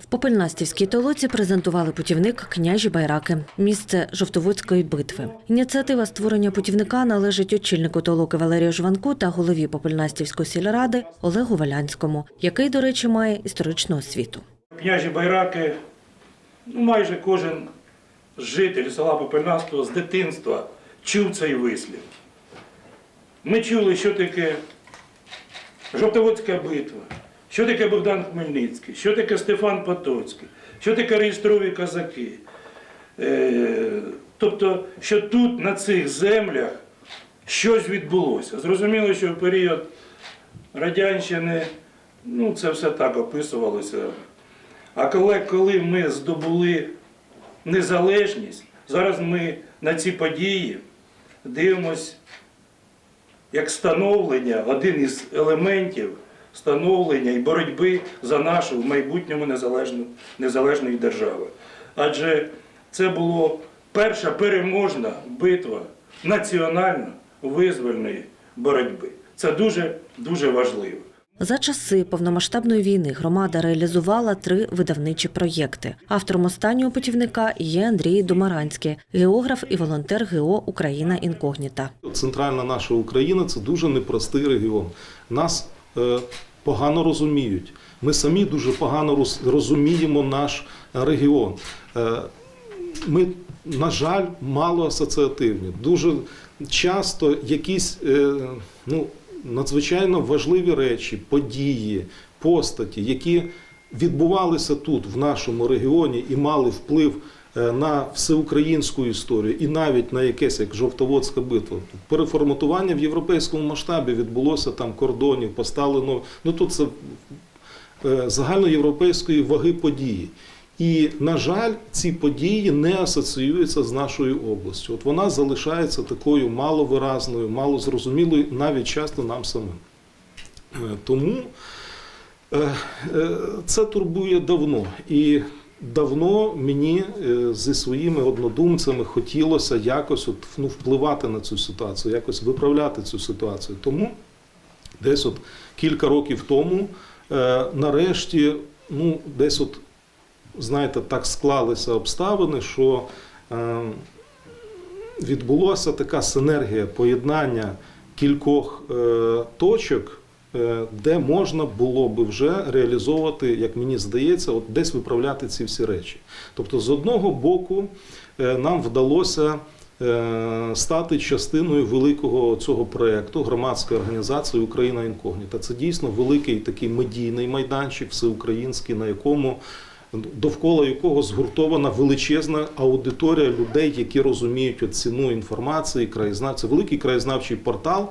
В Попельнастівській толоці презентували путівник княжі Байраки, місце Жовтоводської битви. Ініціатива створення путівника належить очільнику толоки Валерію Жванку та голові Попельнастівської сільради Олегу Валянському, який, до речі, має історичну освіту. Княжі Байраки, ну майже кожен житель села Попельнастого з дитинства чув цей вислів. Ми чули, що таке Жовтоводська битва, що таке Богдан Хмельницький, що таке Стефан Потоцький, що таке реєстрові козаки. Е, тобто, що тут, на цих землях, щось відбулося. Зрозуміло, що в період Радянщини ну, це все так описувалося. А коли, коли ми здобули незалежність, зараз ми на ці події дивимось як становлення, один із елементів становлення і боротьби за нашу в майбутньому незалежну, незалежної держави. Адже це була перша переможна битва національно-визвольної боротьби. Це дуже дуже важливо. За часи повномасштабної війни громада реалізувала три видавничі проєкти. Автором останнього путівника є Андрій Думаранський, географ і волонтер ГО Україна інкогніта. Центральна наша Україна це дуже непростий регіон. Нас е, погано розуміють. Ми самі дуже погано розуміємо наш регіон. Е, ми, на жаль, мало асоціативні. Дуже часто якісь е, ну, надзвичайно важливі речі, події, постаті, які відбувалися тут, в нашому регіоні, і мали вплив на всеукраїнську історію, і навіть на якесь як Жовтоводська битва. Переформатування в європейському масштабі відбулося там кордонів, поставлено. Ну тут це е, загальноєвропейської ваги події. І, на жаль, ці події не асоціюються з нашою областю. От вона залишається такою маловиразною, малозрозумілою, навіть часто нам самим. Е, Тому е, е, це турбує давно. І давно мені е, зі своїми однодумцями хотілося якось от, ну, впливати на цю ситуацію, якось виправляти цю ситуацію. Тому десь от кілька років тому, е, нарешті, ну, десь от, знаєте, так склалися обставини, що е, відбулося така синергія поєднання кількох е, точок, де можна було би вже реалізовувати, як мені здається, от десь виправляти ці всі речі. Тобто, з одного боку, е, нам вдалося е, стати частиною великого цього проєкту громадської організації Україна інкогніта. Це дійсно великий такий медійний майданчик, всеукраїнський, на якому довкола якого згуртована величезна аудиторія людей, які розуміють ціну інформації, краєзнав... Це великий краєзнавчий портал.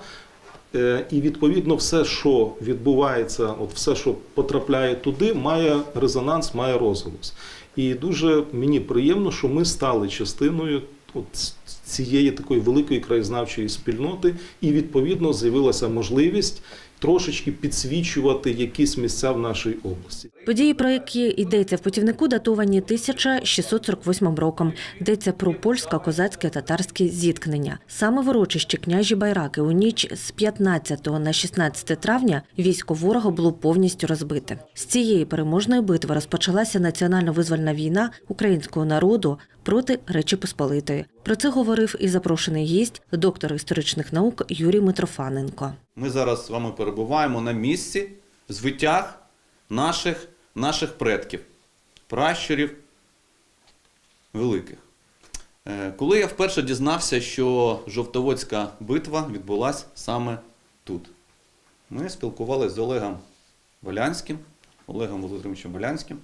Е, І відповідно все, що відбувається, от все, що потрапляє туди, має резонанс, має розголос. І дуже мені приємно, що ми стали частиною от цієї такої великої краєзнавчої спільноти, і відповідно з'явилася можливість трошечки підсвічувати якісь місця в нашій області. Події, про які йдеться в путівнику, датовані 1648 роком. Йдеться про польсько-козацьке татарське зіткнення. Саме в урочищі княжі Байраки у ніч з 15 на 16 травня військо ворога було повністю розбите. З цієї переможної битви розпочалася національно-визвольна війна українського народу проти Речі Посполитої. Про це говорив і запрошений гість, доктор історичних наук Юрій Митрофаненко. Ми зараз з вами перебуваємо на місці звитяг наших, наших предків, пращурів великих. Е, Коли я вперше дізнався, що Жовтоводська битва відбулася саме тут, ми спілкувалися з Олегом Валянським, Олегом Володимировичем Валянським.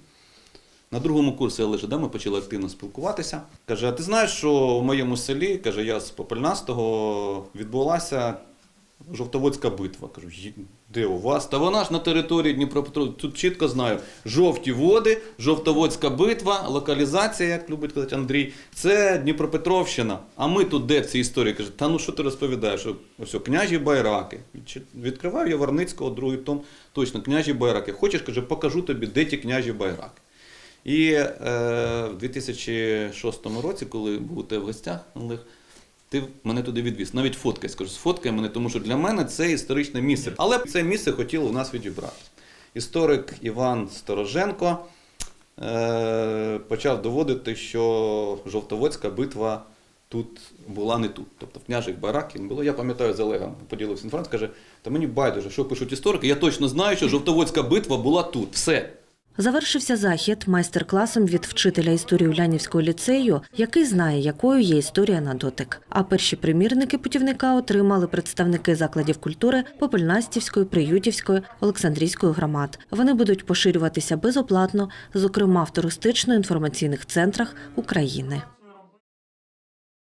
На другому курсі ЛЖД ми почали активно спілкуватися. Каже: а ти знаєш, що в моєму селі, каже, я з Попельнастого відбулася Жовтоводська битва. Кажу, де у вас? Та вона ж на території Дніпропетровська. Тут чітко знаю. Жовті води, Жовтоводська битва, локалізація, як любить казати Андрій, це Дніпропетровщина. А ми тут де в цій історії? Каже, та ну що ти розповідаєш? Ось княжі байраки. Відкриваю я Варницького, другий том. Точно, княжі байраки. Хочеш, каже, покажу тобі, де ті княжі байраки. І е, в 2006 році, коли був тебе в гостях, Олег, ти мене туди відвіз. Навіть фоткай, скажу, сфоткай мене, тому що для мене це історичне місце. Але це місце хотіли у нас відібрати. Історик Іван Стороженко е, почав доводити, що Жовтоводська битва тут була не тут. Тобто в княжих бараків не було. Я пам'ятаю з Олегом, поділився інформацією, каже, та мені байдуже, що пишуть історики, я точно знаю, що Жовтоводська битва була тут. Все. Завершився захід майстер-класом від вчителя історії Улянівського ліцею, який знає, якою є історія на дотик. А перші примірники путівника отримали представники закладів культури Попельнастівської, Приютівської, Олександрійської громад. Вони будуть поширюватися безоплатно, зокрема в туристично-інформаційних центрах України.